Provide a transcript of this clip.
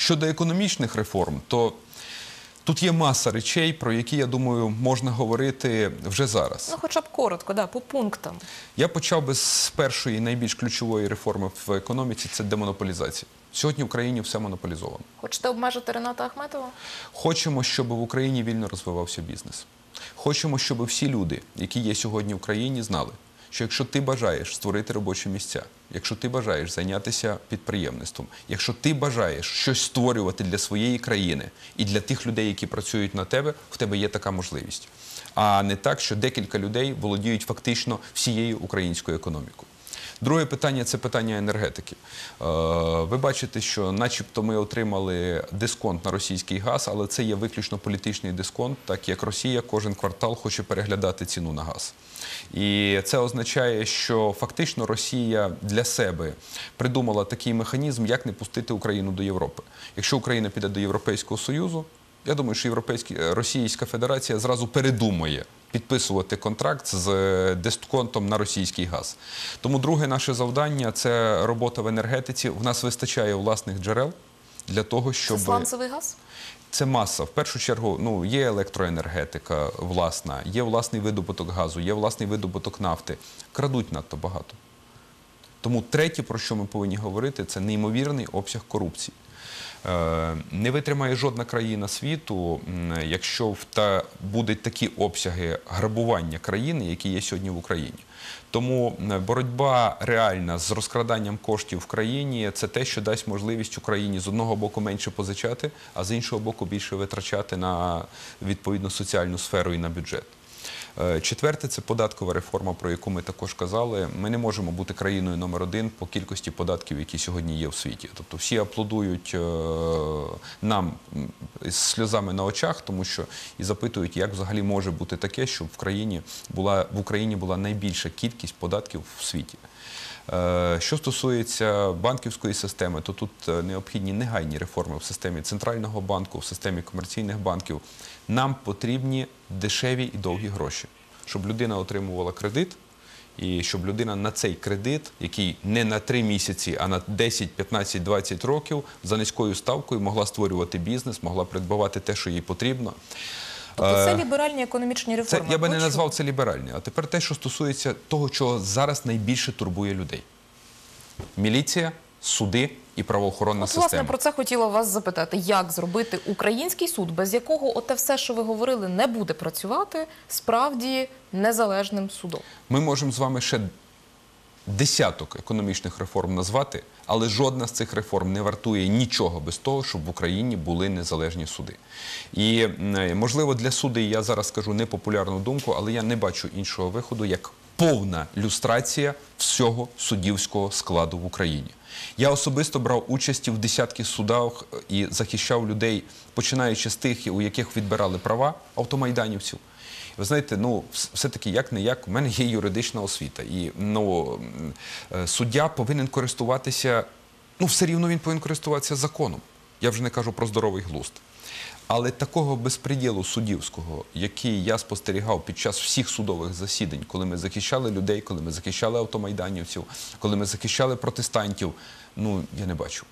Щодо економічних реформ, то тут є маса речей, про які я думаю можна говорити вже зараз. Ну, хоча б коротко, да, по пунктам. Я почав би з першої найбільш ключової реформи в економіці це демонополізація. Сьогодні в Україні все монополізовано. Хочете обмежити Рената Ахметова? Хочемо, щоб в Україні вільно розвивався бізнес. Хочемо, щоб всі люди, які є сьогодні в Україні, знали, що якщо ти бажаєш створити робочі місця, якщо ти бажаєш зайнятися підприємництвом, якщо ти бажаєш щось створювати для своєї країни і для тих людей, які працюють на тебе, в тебе є така можливість. А не так, що декілька людей володіють фактично всією українською економікою. Друге питання це питання енергетики. Е, Ви бачите, що, начебто, ми отримали дисконт на російський газ, але це є виключно політичний дисконт, так як Росія кожен квартал хоче переглядати ціну на газ. І це означає, що фактично Росія для себе придумала такий механізм, як не пустити Україну до Європи. Якщо Україна піде до Європейського Союзу, я думаю, що Європейський е, Російська Федерація зразу передумає підписувати контракт з е, дисконтом на російський газ. Тому друге наше завдання це робота в енергетиці. В нас вистачає власних джерел для того, щоб Це сланцевий газ? це маса. В першу чергу, ну є електроенергетика власна, є власний видобуток газу, є власний видобуток нафти. Крадуть надто багато. Тому третє, про що ми повинні говорити, це неймовірний обсяг корупції. Е, Не витримає жодна країна світу, якщо та будуть такі обсяги грабування країни, які є сьогодні в Україні. Тому боротьба реальна з розкраданням коштів в країні це те, що дасть можливість Україні з одного боку менше позичати, а з іншого боку більше витрачати на відповідну соціальну сферу і на бюджет. Е, Четверте це податкова реформа, про яку ми також казали. Ми не можемо бути країною номер один по кількості податків, які сьогодні є в світі. Тобто всі аплодують е, нам з сльозами на очах, тому що і запитують, як взагалі може бути таке, щоб в в Україні була найбільша кількість податків в світі. Е, Що стосується банківської системи, то тут е, необхідні негайні реформи в системі центрального банку, в системі комерційних банків. Нам потрібні дешеві і довгі гроші, щоб людина отримувала кредит, і щоб людина на цей кредит, який не на 3 місяці, а на 10, 15, 20 років, за низькою ставкою могла створювати бізнес, могла придбавати те, що їй потрібно. Тобто це Е, ліберальні економічні Це реформи. я би не назвав це ліберальне. А тепер те, що стосується того, чого зараз найбільше турбує людей: міліція, суди і правоохоронна От, власне, про це хотіла вас запитати. Як зробити український суд, без якого оте все, що ви говорили, не буде працювати, справді незалежним судом? Ми можемо з вами ще десяток економічних реформ назвати, але жодна з цих реформ не вартує нічого без того, щоб в Україні були незалежні суди. І можливо для суди я зараз скажу непопулярну думку, але я не бачу іншого виходу як повна люстрація всього суддівського складу в Україні. Я особисто брав участь в десятки судах і захищав людей, починаючи з тих, у яких відбирали права автомайданівців. Ви знаєте, ну все-таки як не як, у мене є юридична освіта, і ну е, суддя повинен користуватися. Ну, все рівно він повинен користуватися законом. Я вже не кажу про здоровий глузд. Але такого безпреділу суддівського, який я спостерігав під час всіх судових засідань, коли ми захищали людей, коли ми захищали автомайданівців, коли ми захищали протестантів, ну я не бачу.